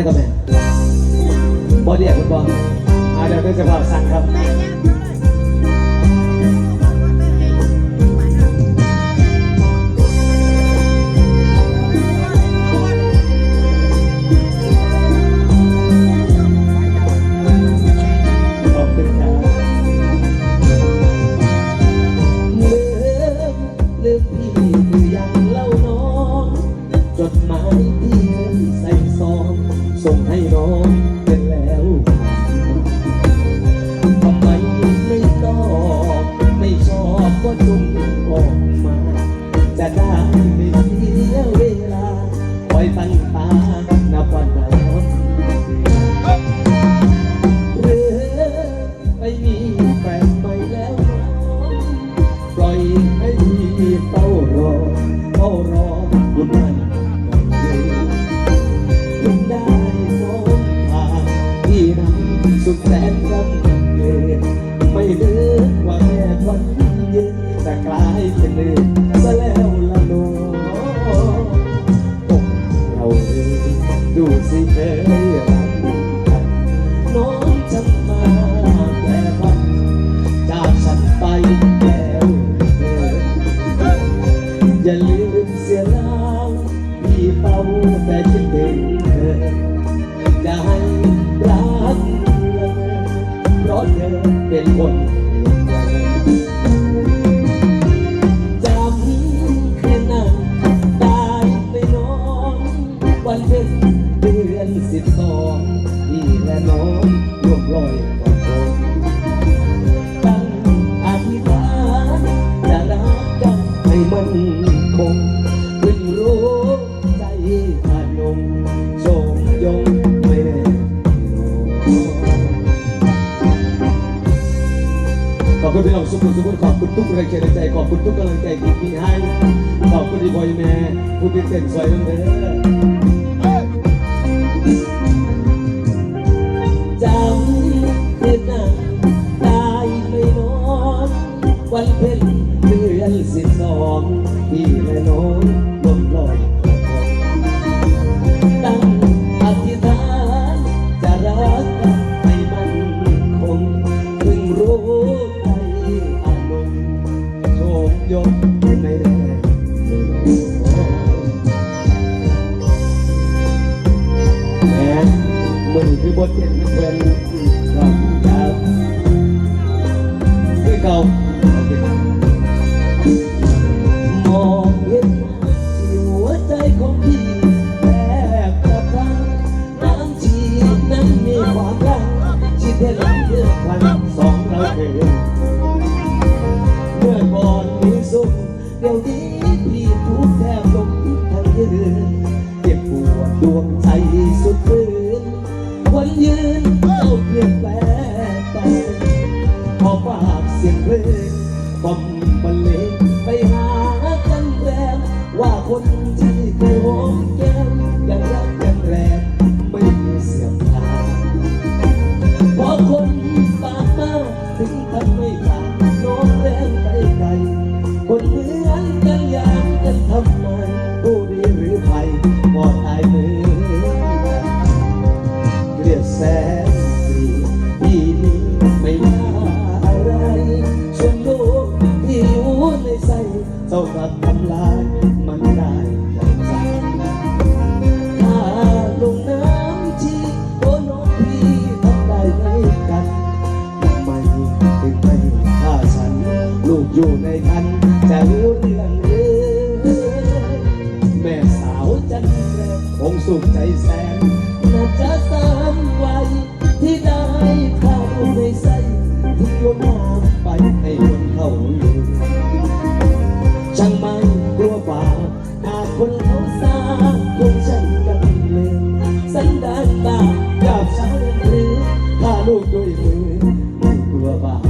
ได้กับแม่บอดียคุณบอลอาจจะเป็นสภาพสั่นครับ คอย แต่คิดถึงเธอจะให้รักเลยเพราะเธอเป็นคนเปลี่งจำแค่นั้นได้ไปน้องวันเพ็ญเดือนสิบสองพี่และน้องรวมรอยกระทงตั้งอธิษฐานจะรักกันให้มันคงเพิ่งรู้ อบคุณพี่น้องสุขุมสุขุมขอบคุณทุกแรงใจใจ ขอบคุณทุกกำลังใจที่มีให้ ขอบคุณที่บอยแม่ผู้ที่เต้นสวยน้ำเด้อ ชมยกไม่แรงแม้มือคือบทเรียนมันเป็นรับครับคือเก่าโมองเห็นที่หัวใจของพี่แทบจะพังน้ำชีนั้นมีความรักที่เทลังเลือกพันสองเราเคย เดี๋ยวนี้พี่ทุกแทบลมทั้งยืนเจ็บปวดดวงใจสุดฝืนวันยืนเจ้าเปลี่ยนแปลงไปพอฝากเสียงเพลงกล่อมบรรเลงไปหากันแรงว่าคนที่เคยหอมแก้ อยู่ในคันจะรู้เรื่องหรือแม่สาวจันแรกคงสุขใจแสนน่าจะสามวัยที่ได้เข้าในใส่ทิ้งลงน้ำไปให้คนเขาอยู่ช่างไม่กลัวบาปหากคนเขาสาคนฉันกันเลยสันดานตากับฉันหรือถ้าลูกด้วยมือไม่กลัวบา